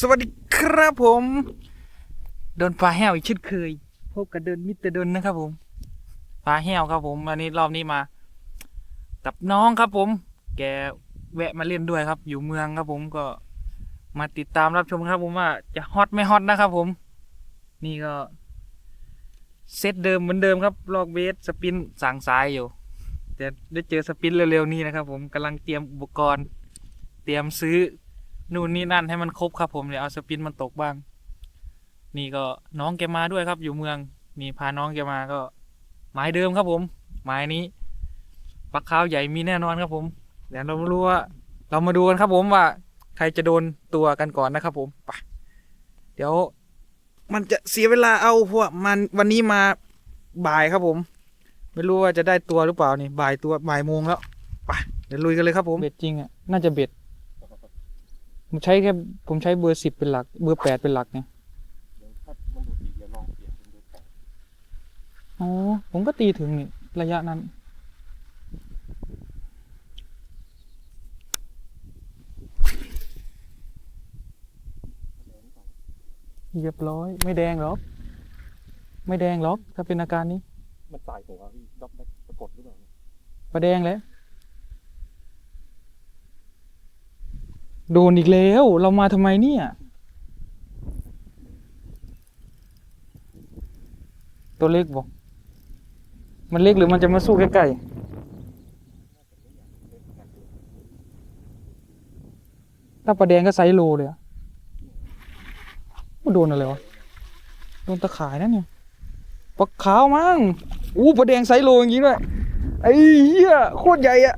สวัสดีครับผมโดนปลาแห้วอีกเช่นเคย พบกับเดินมิเตอร์เดินนะครับผมปลาแห้วครับผมวันนี้รอบนี้มา กับน้องครับผม แกแวะมาเล่นด้วยครับ อยู่เมืองครับผมก็มาติดตามรับชมครับผมว่าจะฮอตไม่ฮอตนะครับผม นี่ก็เซตเดิมเหมือนเดิมครับลอกเบสสปินสั่งสายอยู่จะได้เจอสปินเร็วๆนี้นะครับผมกำลังเตรียมอุปกรณ์ เตรียมซื้อ นู่นนี่นั่นให้มันครบครับผมเดี๋ยวเอาสปินมันตกบ้าง นี่ก็น้องแกมาด้วยครับ อยู่เมือง นี่พาน้องแกมาก็ หมายเดิมครับผม หมายนี้ปลาขาวใหญ่มีแน่นอนครับผมเดี๋ยวเรามารู้ว่า เรามาดูกันครับผมว่า ใครจะโดนตัวกันก่อนนะครับผมไปเดี๋ยว มันจะเสียเวลาเอาเพราะว่ามันวันนี้มาบ่ายครับผม ไม่รู้ว่าจะได้ตัวหรือเปล่านี่บ่ายตัวบ่ายโมงแล้วไปเดี๋ยวลุยกันเลยครับผมเบ็ดจริงอะน่าจะเบ็ด ผมใช้แค่ผมใช้เบอร์สิบเป็นหลัก เบอร์แปดเป็นหลักเนี่ยเดี๋ยวถ้ามันดูดีเดี๋ยวลองเปลี่ยนเป็นดูแปดอ๋อผมก็ตีถึงนี่ระยะนั้น เรียบร้อย ไม่แดงหรอก ไม่แดงหรอก ถ้าเป็นอาการนี้ มันสายหัวพี่ด็อกแบ็กปรากฏหรือเปล่าเนี่ยประแดงแล้ว โดนอีกแล้ว เรามาทำไมเนี่ย ตัวเล็กบอก มันเล็กหรือมันจะมาสู้ใกล้ๆ ถ้าประแดงก็ไซส์โลเลยอะโดนอะไรวะ โดนตะข่ายนั่นเนี่ยปลาขาวมั้ง อู้ประแดงไซส์โลอย่างงี้ด้วย ไอ้เหี้ยโคตรใหญ่อะ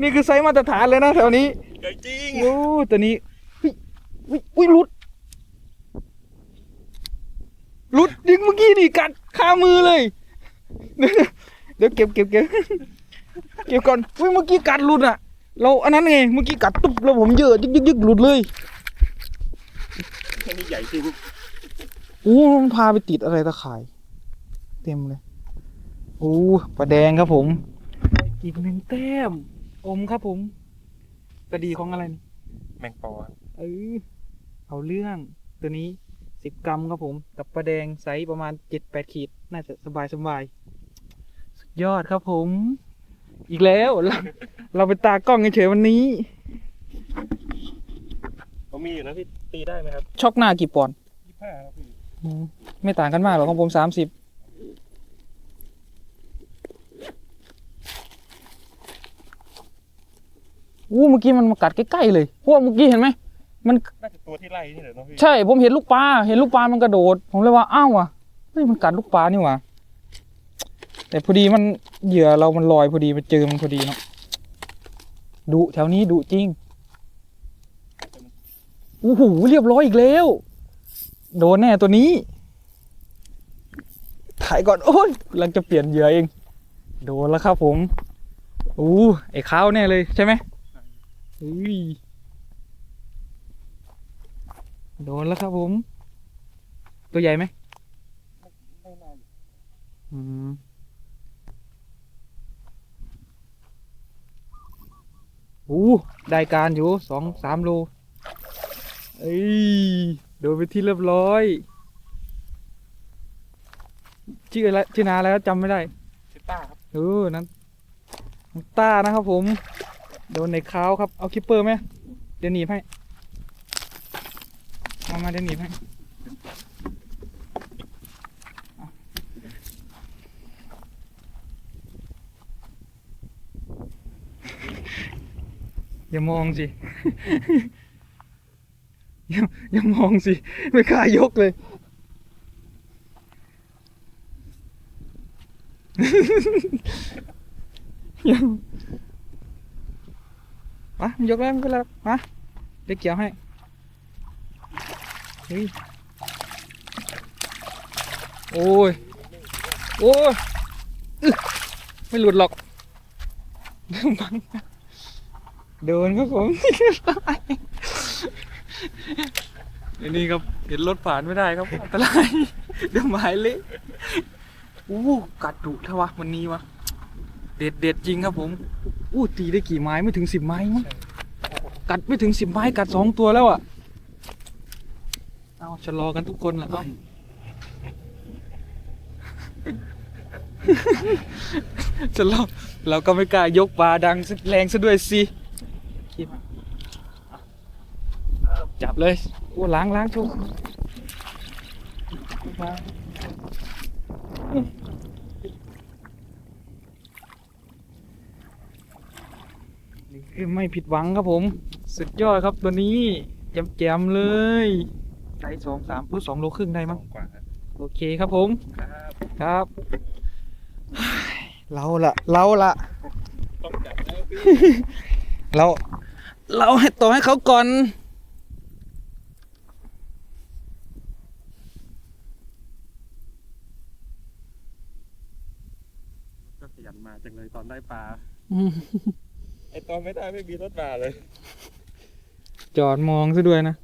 นี่คือไซส์มาตรฐานเลยนะแถวนี้ใหญ่จริงโอ้ตัวนี้อุ้ยอุ้ยอุ้ยหลุดหลุดยิงเมื่อกี้นี่กัดคามือเลย เดี๋ยวเก็บเก็บเก็บเก็บก่อนอุ้ยเมื่อกี้กัดหลุดอะเราอันนั้นไงเมื่อกี้กัดตุ๊บแล้วผมเยอะยึกยึกยึกหลุดเลยอันนี้ใหญ่จริงโอ้มันพาไปติดอะไรตะข่าย เต็มเลย โอ้ปลาแดงครับผม อีกหนึ่งแต้ม อมครับผมกระดีของอะไรนี่แมงปอเออเอาเรื่องตัวนี้สิบกรัมครับผม กับปลาแดงไซส์ประมาณเจ็ดแปดขีด น่าจะสบายสบายสุดยอดครับผม อีกแล้วเราเราไปตากล้องเฉยๆวันนี้เขามีอยู่นะพี่ตีได้ไหมครับช็อกหน้ากี่ปอนด์ยี่ห้าครับพี่ อืมไม่ต่างกันมากหรอกของผมสามสิบ อู้เมื่อกี้มันมากัดใกล้ๆเลยพวกเมื่อกี้เห็นไหมมันน่าจะตัวที่ไล่นี่แหละเนาะพี่ใช่ผมเห็นลูกปลาเห็นลูกปลามันกระโดด ผมเลยว่าอ้าวอะเฮ้ยมันกัดลูกปลานี่หว่าแต่พอดีมันเหยื่อเรามันลอยพอดีมันเจอมันพอดีเนาะดุแถวนี้ดุจริงโอ้โหเรียบร้อยอีกแล้ว โดนแน่ตัวนี้ ถ่ายก่อนโอ้ยกำลังจะเปลี่ยนเหยื่อเอง โดนแล้วครับผมอู้ไอ้ข้าวแน่เลยใช่ไหม อุ้ยโดนแล้วครับผม ตัวใหญ่ไหมไม่น่าอืมโอ้ได้การอยู่สองสามโลเอ้ยโดนไปที่เรียบร้อยชื่ออะไรชื่อนาอะไรแล้วจำไม่ได้ซิต้าครับเออนั้นน้ำต้านะครับผม โดนในเค้าครับ เอาคิปเปอร์ไหมเดี๋ยวหนีบให้มามาเดี๋ยวหนีบให้เอาอย่ามองสิอย่าอย่ามองสิ ไม่กล้ายกเลยยัง มามันยกแล้วม่เป็นไรหรอกมาเด็กเกี่ยวให้เฮ้ยโอ้ย โอ้ยไม่หลุดหรอกบังโดนครับผมเดี๋ยวนี้ครับเห็นรถผ่านไม่ได้ครับอันตรายเดี๋ยวหมายเละอู้กัดดุเทวะวันนี้วะ เด็ดเด็ดจริงครับผมอู้ตีได้กี่ไม้ไม่ถึงสิบไม้มั้งกัดไม่ถึงสิบไม้กัดสองตัวแล้วอะเอาชะลอกันทุกคนแหละเอาชะลอเราก็ไม่กล้ายกปลาดังสักแรงซะด้วยสิคิดมาจับเลยโอ้ล้างล้างชุบล้างนี่คือ ไม่ผิดหวังครับผม สุดยอดครับตัวนี้แจ่มๆเลยได้สองสามพูดสองโลครึ่งได้มั้งกว่าครับโอเคครับผมครับครับเราละเราละต้องจับแล้วพี่เราเราให้ต่อให้เขาก่อนก็ขยันมาจังเลยตอนได้ปลาอืม ไอตอนไม่ได้ไม่มีรถมาเลย จอดมองซะด้วยนะ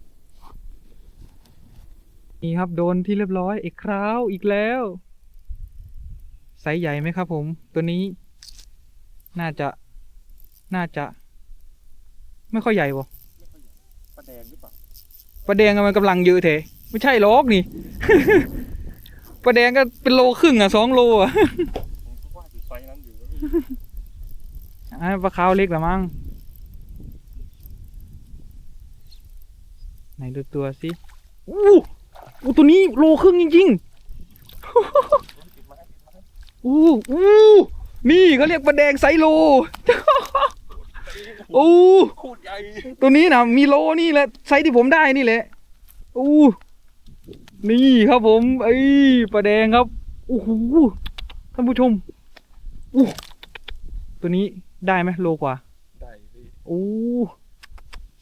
นี่ครับโดนที่เรียบร้อยอีกคราวอีกแล้วไซส์ใหญ่ไหมครับผม ตัวนี้ น่าจะ น่าจะ ไม่ค่อยใหญ่บ่ปลาแดงหรือเปล่าปลาแดงอะมันกำลังเยอะเถอะไม่ใช่หรอกนี่ ปลาแดงก็เป็นโลครึ่งอะสองโลอะผมก็ว่าอยู่ไซส์นั้นอยู่ นะพี่อันนั้นปลาขาวเล็กละมั้งไหนดูตัวสิอู้อู้ตัวนี้โลครึ่งจริงๆอู้อู้นี่เขาเรียกปลาแดงไซโลอู้หูตัวนี้นะมีโลนี่แหละไซที่ผมได้นี่แหละอู้นี่ครับผมไอ้ปลาแดงครับโอ้โหท่านผู้ชมอู้ตัวนี้ ได้ไหมโลกว่า ได้พี่โอ้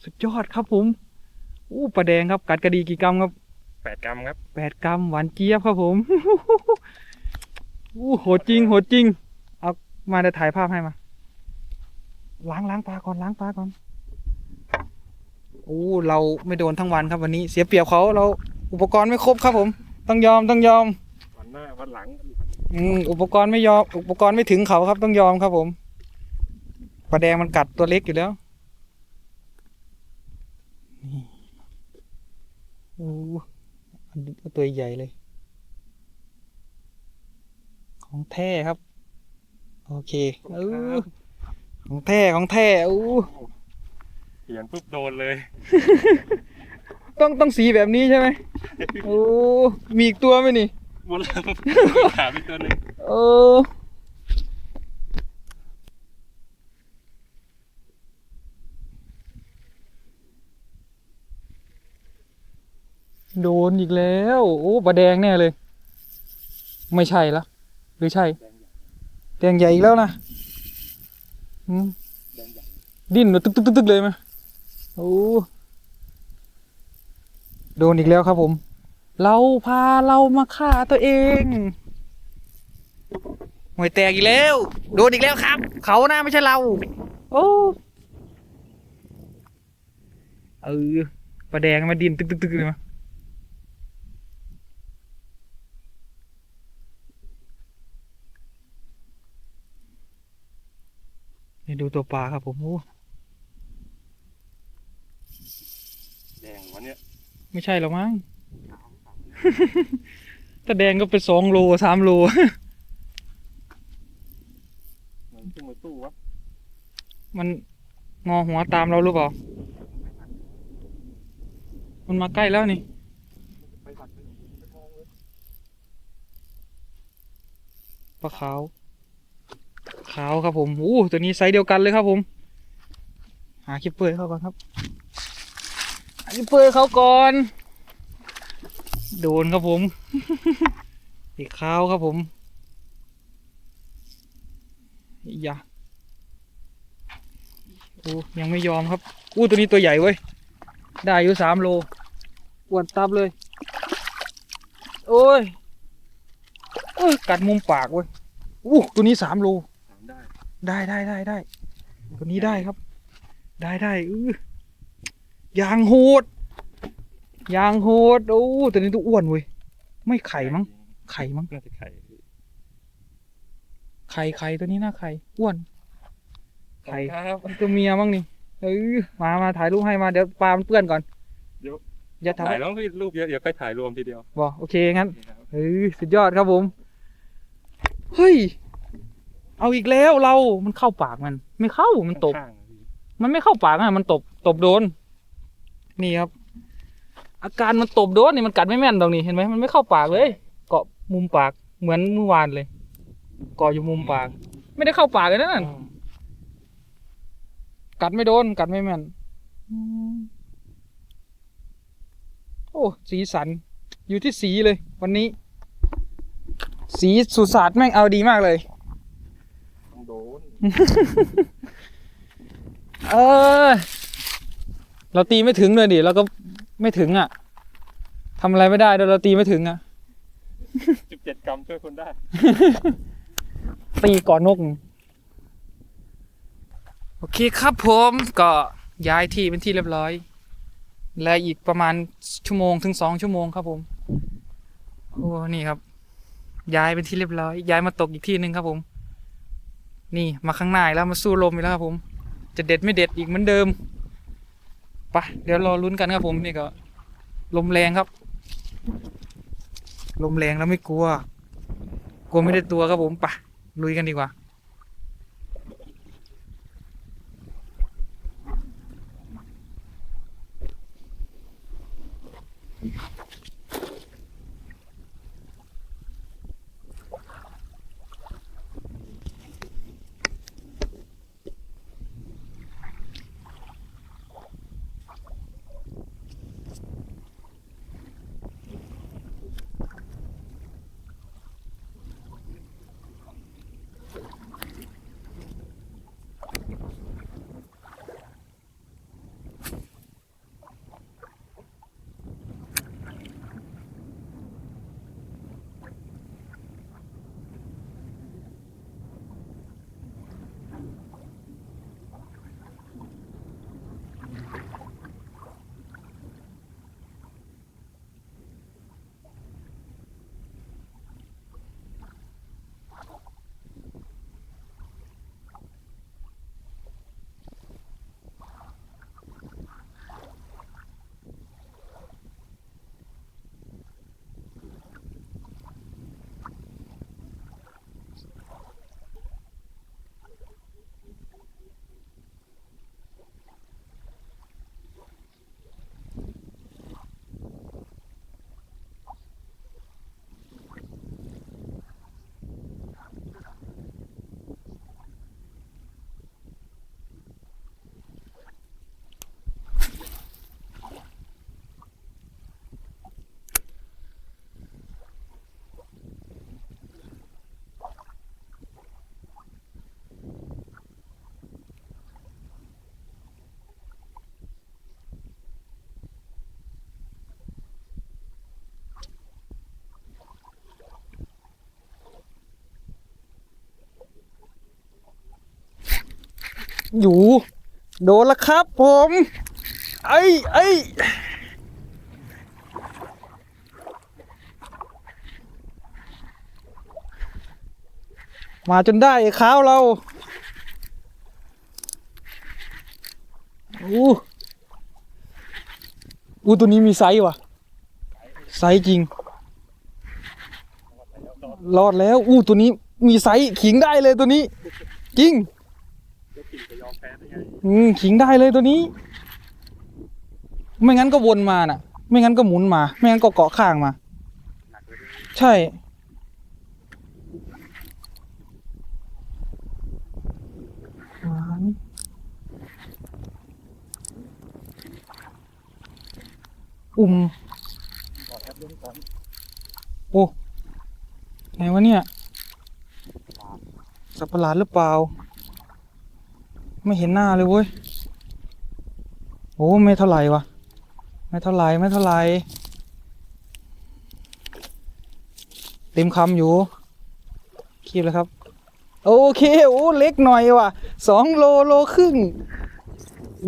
สุดยอดครับผมอู้ปลาแดงครับ กัดกระดีกี่กรัมครับแปดกรัมครับแปดกรัมหวานเจี๊ยบครับผมอู้โหดจริงโหดจริง เอามาเดี๋ยวถ่ายภาพให้มา ล้างล้างปลาก่อนล้างปลาก่อนโอ้เราไม่โดนทั้งวันครับวันนี้ เสียเปรียบเขาเราอุปกรณ์ไม่ครบครับผม ต้องยอมต้องยอมวันหน้าวันหลังอืมอุปกรณ์ไม่ยอมอุปกรณ์ไม่ถึงเขาครับต้องยอมครับผม ปลาแดงมันกัดตัวเล็กอยู่แล้วนี่โอ้อันนี้ตัวใหญ่เลย ของแท้ครับ โอเคเออของแท้ของแท้อู้เขียนปุ๊บโดนเลย ต้องต้องสีแบบนี้ใช่ไหมโอ้มีอีกตัวไหมนี่ หมดแล้วขาไปตัวหนึ่งเอ โดนอีกแล้ว โอ้ปลาแดงแน่เลย ไม่ใช่ละหรือใช่ แดงใหญ่อีกแล้วนะอืมแดงใหญ่ดิ้นแบบตึกตึกตึกตึกเลยไหมโอ้โดนอีกแล้วครับผม เราพาเรามาฆ่าตัวเองหวยแตกอีกแล้ว โดนอีกแล้วครับ เขานะไม่ใช่เรา โอ้เออปลาแดงมาดิ้นตึกตึกตึกเลยมา นี่ดูตัวปลาครับผมโอ้แดงวันเนี้ยไม่ใช่หรอกมั้ง ถ้าแดงก็เป็นสองโลสามโลมันขึ้นมาสู้วะมันงอหัวตามเราหรือเปล่า มันมาใกล้แล้วนี่ไปผัดไปไปมองเลยปลาขาว ขาวครับผมอู้ตัวนี้ไซส์เดียวกันเลยครับผม หาคิปเปอร์เขาก่อนครับหาคิปเปอร์เขาก่อน โดนครับผมสีขาวครับผมอย่าโอ้ยังไม่ยอมครับอู้ตัวนี้ตัวใหญ่เว้ย ได้อยู่สามโลอ้วนตับเลย โอ้ยโอ้ย กัดมุมปากเว้ยอู้ตัวนี้สามโล ได้ได้ได้ได้ได้ตัวนี้ได้ครับ ได้ได้เออยางโหดยางโหดโอ้ตัวนี้ตัวอ้วนเว้ยไม่ไข่มั้งไข่มั้งน่าจะไข่ไข่ไข่ตัวนี้น่าไข่อ้วนไข่ครับตัวเมียมั้งนี่เออมามาถ่ายรูปให้มาเดี๋ยวปลามันเปื้อนก่อนเดี๋ยวอย่าทำถ่าให้ยแล้วพี่รูปเยอะเดี๋ยวค่อยถ่ายรวมทีเดียวบอกโอเคงั้นนี่ครับเออสุดยอดครับผมเฮ้ย เอาอีกแล้วเรา มันเข้าปากมัน ไม่เข้า มันตบ ข้างๆอะพี่มันไม่เข้าปากอะ มันตบ ตบโดน นี่ครับ อาการมันตบโดนนี่มันกัดไม่แม่นตรงนี้เห็นไหมมันไม่เข้าปากเลย เกาะมุมปาก เหมือนเมื่อวานเลย เกาะอยู่มุมปาก ไม่ได้เข้าปากเลยนะนั่น กัดไม่โดน กัดไม่แม่นอืมโอ้สีสัน อยู่ที่สีเลย วันนี้ สีสุสาดแม่งเอาดีมากเลยต้องโดน เออ เราตีไม่ถึงเลยดิเราก็ไม่ถึงอะทำอะไรไม่ได้ด้วยเราตีไม่ถึงอะสิบเจ็ดกรัมช่วยคนได้ ตีก่อนนก โอเคครับผมก็ย้ายที่เป็นที่เรียบร้อย และอีกประมาณชั่วโมงถึงสองชั่วโมงครับผมโอ้นี่ครับ ย้ายเป็นที่เรียบร้อย ย้ายมาตกอีกที่หนึ่งครับผม นี่มาข้างหน้าอีกแล้วมาสู้ลมอีกแล้วครับผม จะเด็ดไม่เด็ดอีกเหมือนเดิมไปะเดี๋ยวรอลุ้นกันครับผมนี่ก็ ลมแรงครับ ลมแรงแล้วไม่กลัว กลัวไม่ได้ตัวครับผมไปะลุยกันดีกว่า อยู่ โดนแล้วครับผม ไอ้ไอ้มาจนได้ข้าวเราอู้อู้ตัวนี้มีไซส์ว่ะ ไซส์จริง รอดแล้ว อู้ตัวนี้มีไซส์ขิงได้เลยตัวนี้ จริง เดี๋ยวกิ่งจะย อมแพ้ได้ไงอืมขิงได้เลยตัวนี้ ไม่งั้นก็วนมาน่ะ ไม่งั้นก็หมุนมา ไม่งั้นก็เกาะข้างมาหนักเลยใช่ หวานอุ่มก่อนครับเรื่องก่อนโอ้ไงวะเนี่ย สับประหลาดหรือเปล่า ไม่เห็นหน้าเลยเว้ย โอ้ไม่เท่าไหร่วะ ไม่เท่าไหร่ไม่เท่าไหร่เต็มคำอยู่ คีบแล้วครับ โอเค โอ้ เล็กหน่อยว่ะสองโลโลครึ่ง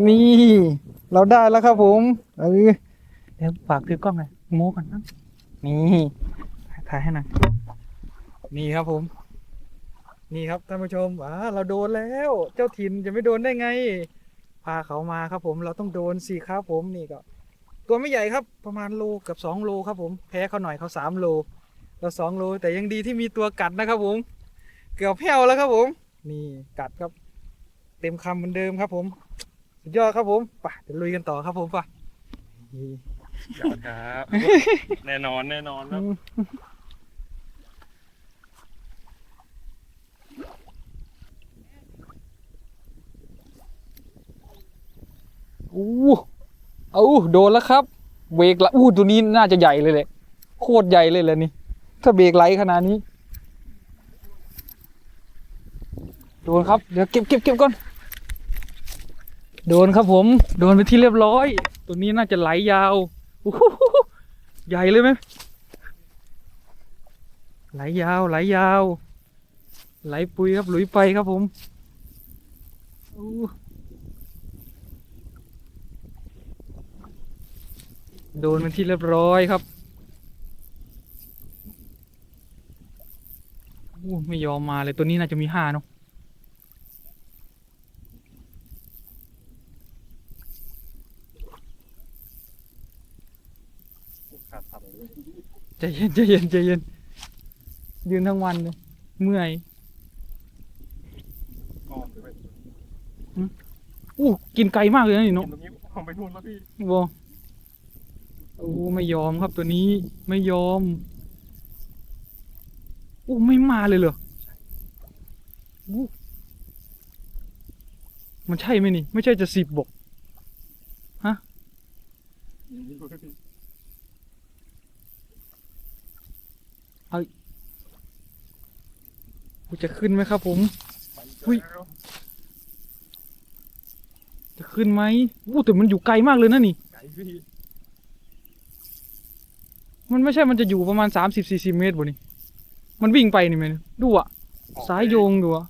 นี่ เราได้แล้วครับผมเออเดี๋ยวฝากถือกล้องหน่อยโม้กันนะนี่ ถ่ายให้หน่อยนี่ครับผม นี่ครับท่านผู้ชมอ่าเราโดนแล้ว เจ้าถิ่นจะไม่โดนได้ไง พาเขามาครับผมเราต้องโดนสิครับผมนี่ก็ ตัวไม่ใหญ่ครับประมาณโลเกับสองโลครับผมแพ้เขาหน่อยเขาสามโลเราสองโลแต่ยังดีที่มีตัวกัดนะครับผม เกือบแผ่วแล้วครับผม นี่กัดครับ เต็มคำเหมือนเดิมครับผมสุดยอดครับผมไปเดี๋ยวลุยกันต่อครับผมไปนี่ยอดครับ แน่นอนแน่นอนครับ อู้เอาโดนแล้วครับเบรกละอู้ตัวนี้น่าจะใหญ่เลยแหละโคตรใหญ่เลยแหละนี่ ถ้าเบรกไหลขนาดนี้ โดนครับ เดี๋ยวเก็บเก็บเก็บก่อน โดนครับผม โดนไปที่เรียบร้อย ตัวนี้น่าจะไหลยาวอู้หูใหญ่เลยไหมไหลยาวไหลยาว ไหลปุยครับหลุยไปครับผม โดนเป็นที่เรียบร้อยครับอู้ไม่ยอมมาเลยตัวนี้น่าจะมีห้าเนาะขาดทำเลยใจเย็นใจเย็นใจเย็นยืนทั้งวันเลยเมื่อยอ้อมไปอู้กินไกลมากเลยนะนี่กินเนาะตรงนี้อ้อมไปนู่นแล้วพี่โว โอ้ไม่ยอมครับตัวนี้ไม่ยอมโอ้ไม่มาเลยเหรออู้มันใช่ไหมนี่ ไม่ใช่จะสิบบอกกูจะขึ้นไหมครับผมอุ้ยจะขึ้นไหมอู้แต่มันอยู่ไกลมากเลยนะนี่ไก่พี่ มันไม่ใช่มันจะอยู่ประมาณสามสิบสี่สิบเมตรบ่นี่ มันวิ่งไปนี่แมันดูอะ สายโยงดูอะ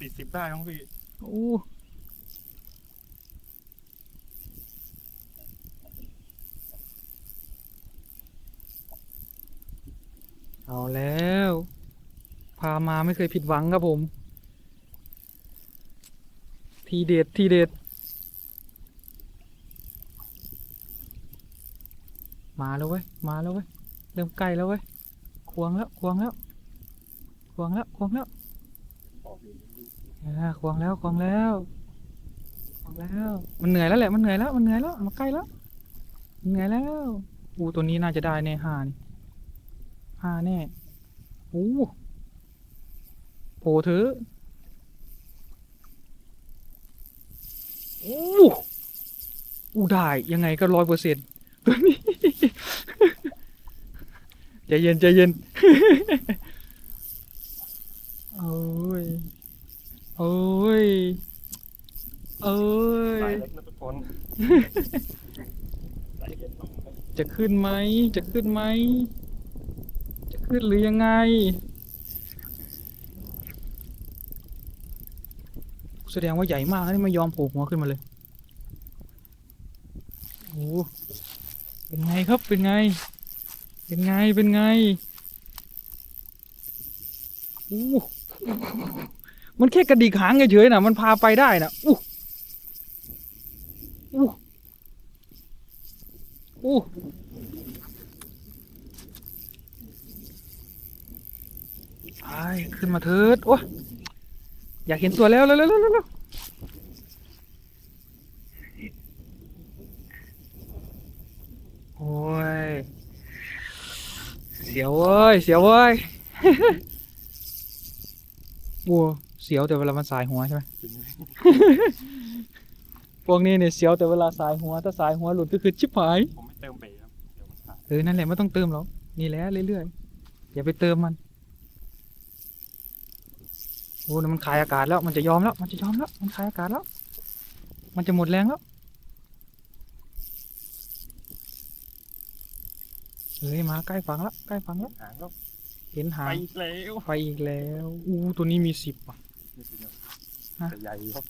สี่สิบได้ครับพี่ โอ้เอาแล้ว พามาไม่เคยผิดหวังครับผม ทีเด็ด ทีเด็ด มาแล้วเว้ย มาแล้วเว้ยเริ่มใกล้แล้วเว้ยควงแล้วควงแล้วควงแล้วควงแล้วอ่าควงแล้วควงแล้วควงแล้ว มันเหนื่อยแล้วแหละมันเหนื่อยแล้วมันเหนื่อยแล้วมาใกล้แล้วเหนื่อยแล้วอูตัวนี้น่าจะได้แน่ห้านี่ห้าแน่อู้โผล่เถออู้อู้ได้ยังไงก็ร้อยเปอร์เซ็นต์ตัวนี้ ใจเย็นใจเย็นโอ้ยโอ้ยโอ้สายยเล็กนะทุกคนสายเล็กจะขึ้นไหมจะขึ้นไหมจะขึ้นหรือยังไงแสดงว่าใหญ่มากนะนี่ไม่ยอมโผล่หัวขึ้นมาเลยโอ้เป็นไงครับเป็นไง เป็นไง เป็นไงโอ้มันแค่กระดิกหางเฉยๆนะมันพาไปได้นะอู้อู้อู้ไปขึ้นมาเถิดโอ้ยอยากเห็นตัวแล้วเร็วเร็วเร็วเร็วโอ้ย เสีย วเว้ยเสียวเว้ยวัวเสียวแต่เวลามันสายหัวใช่ไหมจริงพวกนี้เนี่ยเสียวแต่เวลาสายหัว ถ้าสายหัวหลุดก็คือชิบหาย ผมไม่เติมเบรกครับเดี๋ยวมันขาดเออ นั่นแหละไม่ต้องเติมหรอก นี่แหละเรื่อยๆ อย่าไปเติมมัน โอ้นั่นมันคายอากาศแล้ว มันจะยอมแล้ว มันจะยอมแล้ว มันคายอากาศแล้ว มันจะหมดแรงแล้ว เฮ้ยมาใกล้ฝั่งแล้วใกล้ฝั่งแล้วหางก็เห็นหาไปงแล้วไปอีกแล้วอู้ตัวนี้มีสิบอะ นี่สิครับฮะ แต่ใหญ่ครับ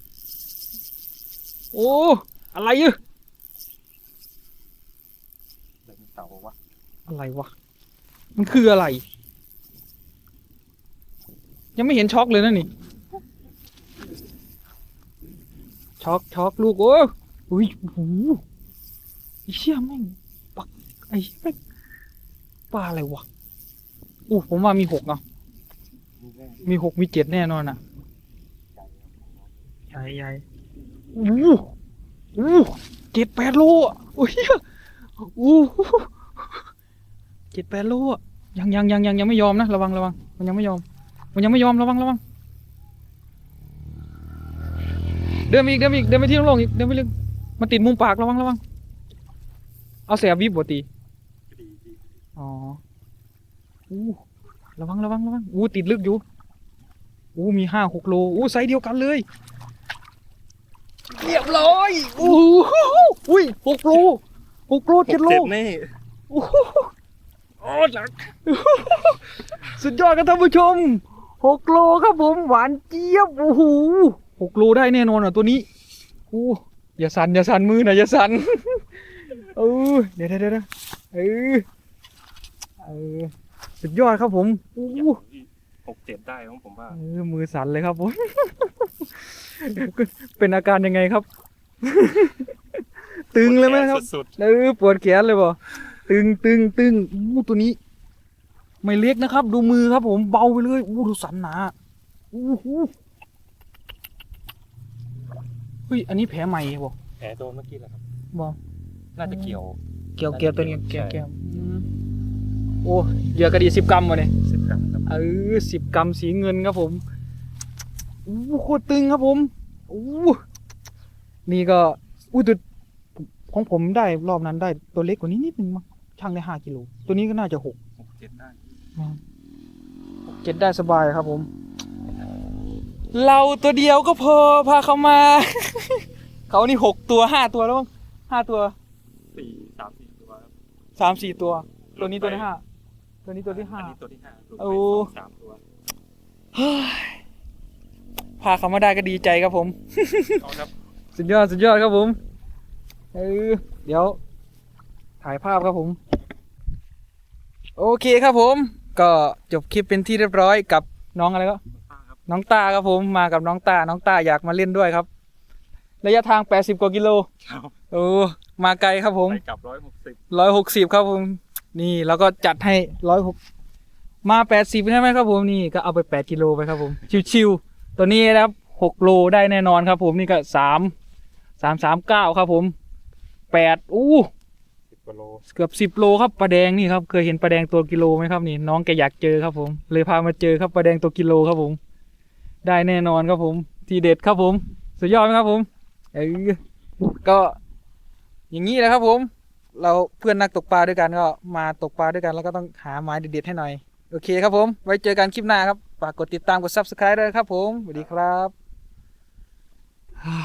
โอ้อะไรอะเดินเต่าวะอะไรวะมันคืออะไร ยังไม่เห็นช็อกเลยนะนี่ช็อกช็อกลูกโอ้ยอุ้ยโอ้โหไอ้เชี่ยแม่งปักไอ้เหี้ยแม่ง ปลาอะไรวะอู้ผมว่ามีหกเนาะมีแน่มีหกมีเจ็ดแน่นอนอะใจครับใหญ่ใหญ่อู้อู้เจ็ดแปดโลอะโอ้ยอู้เจ็ดแปดโลอะยังยังยังยังยังไม่ยอมนะระวังระวังมันยังไม่ยอม มันยังไม่ยอมระวังระวังเดินไปอีกเดินไปอีกเดินไปที่โล่งๆอีกเดินไปลึกมันติดมุมปากระวังระวังเอาแสบวิบบ่ตีดีดี อ๋ออู้ระวังระวังระวังอู้ติดลึกอยู่อู้มีห้าหกโลอู้ไซส์เดียวกันเลยเรียบร้อยอู้หูอุ้ยหกโลหกโลเจ็ดโลเจ็ดนี่โอ้โหโอ้หลักสุดยอดครับท่านผู้ชมหกโลครับผมหวานเจี๊ยบโอ้โหหกโลได้แน่นอนอะตัวนี้โอ้อย่าสั่นอย่าสั่นมือนะอย่าสั่นเออเดี๋ยวเดี๋ยวเดี๋ยวเออเออสุดยอดครับผมโอ้หกเจ็ดได้ของผมว่าเออมือสั่นเลยครับผม เป็นอาการยังไงครับ ตึงเลยไหมครับ สุดเออปวดแขนเลยบ่ตึงตึงตึงอู้ตัวนี้ ไม่เล็กนะครับ ดูมือครับ ผมเบาไปเลยอู้ดูสันหนาอู้หูเฮ้ยอันนี้แผลใหม่บ่ๆแผลโดนเมื่อกี้แหละครับ บ่น่าจะเกี่ยว เกี่ยวเกี่ยวตัวนี้เกี่ยวใช่เกี่ยวอืม โอ้เหยื่อกระดีสิบกรัมวะเนี่ยสิบกรัมครับเออสิบกรัมสีเงินครับผมอู้โคตรตึงครับผมอู้นี่ก็อู้ตัวของผมได้รอบนั้นได้ตัวเล็กกว่านี้นิดนึงมั้งช่างได้ห้ากิโลตัวนี้ก็น่าจะหกหกเจ็ดได้เก็ตได้สบายครับผม เราตัวเดียวก็พอพาเขามา เขานี่หกตัวห้าตัวแล้วมั้งห้าตัวสี่สามสี่ตัวครับสามสี่ตัว ตัวนี้ตัวที่ห้า ตัวนี้ตัวที่ห้า อันนี้ตัวที่ห้าหลุดโอ้ไปสองสามตัวพาเขามาได้ก็ดีใจครับผม เอาครับ สุดยอดสุดยอดครับผม เออเดี๋ยว ถ่ายภาพครับผม โอเคครับผม ก็จบคลิปเป็นที่เรียบร้อยกับน้องอะไรก็ป้าครับน้องตาครับผมมากับน้องตา น้องตาอยากมาเล่นด้วยครับ ระยะทาง 80 กว่ากิโลครับ โอ้มาไกลครับผม ไปกลับร้อยหกสิบ160ครับผม นี่แล้วก็จัดให้106มา80ใช่ไหมครับผมนี่ก็เอาไป8กิโลไปครับผม ชิวๆตัวนี้นะครับ6โลได้แน่นอนครับ ผมนี่ก็3 3 3 9ครับผม8อู้สิบกว่าโลเกือบ10โลครับปลาแดงนี่ครับ เคยเห็นปลาแดงตัวกิโลไหมครับนี่ น้องแกอยากเจอครับผม เลยพามาเจอครับปลาแดงตัวกิโลครับผม ได้แน่นอนครับผม ทีเด็ดครับผม สุดยอดไหมครับผมเออก็อย่างนี้แหละครับผม เราเพื่อนนักตกปลาด้วยกันก็มาตกปลาด้วยกันแล้วก็ต้องหาไม้เด็ดๆให้หน่อย โอเคครับผม ไว้เจอกันคลิปหน้าครับ ฝากกดติดตามกด subscribe ด้วยครับผม สวัสดีครับ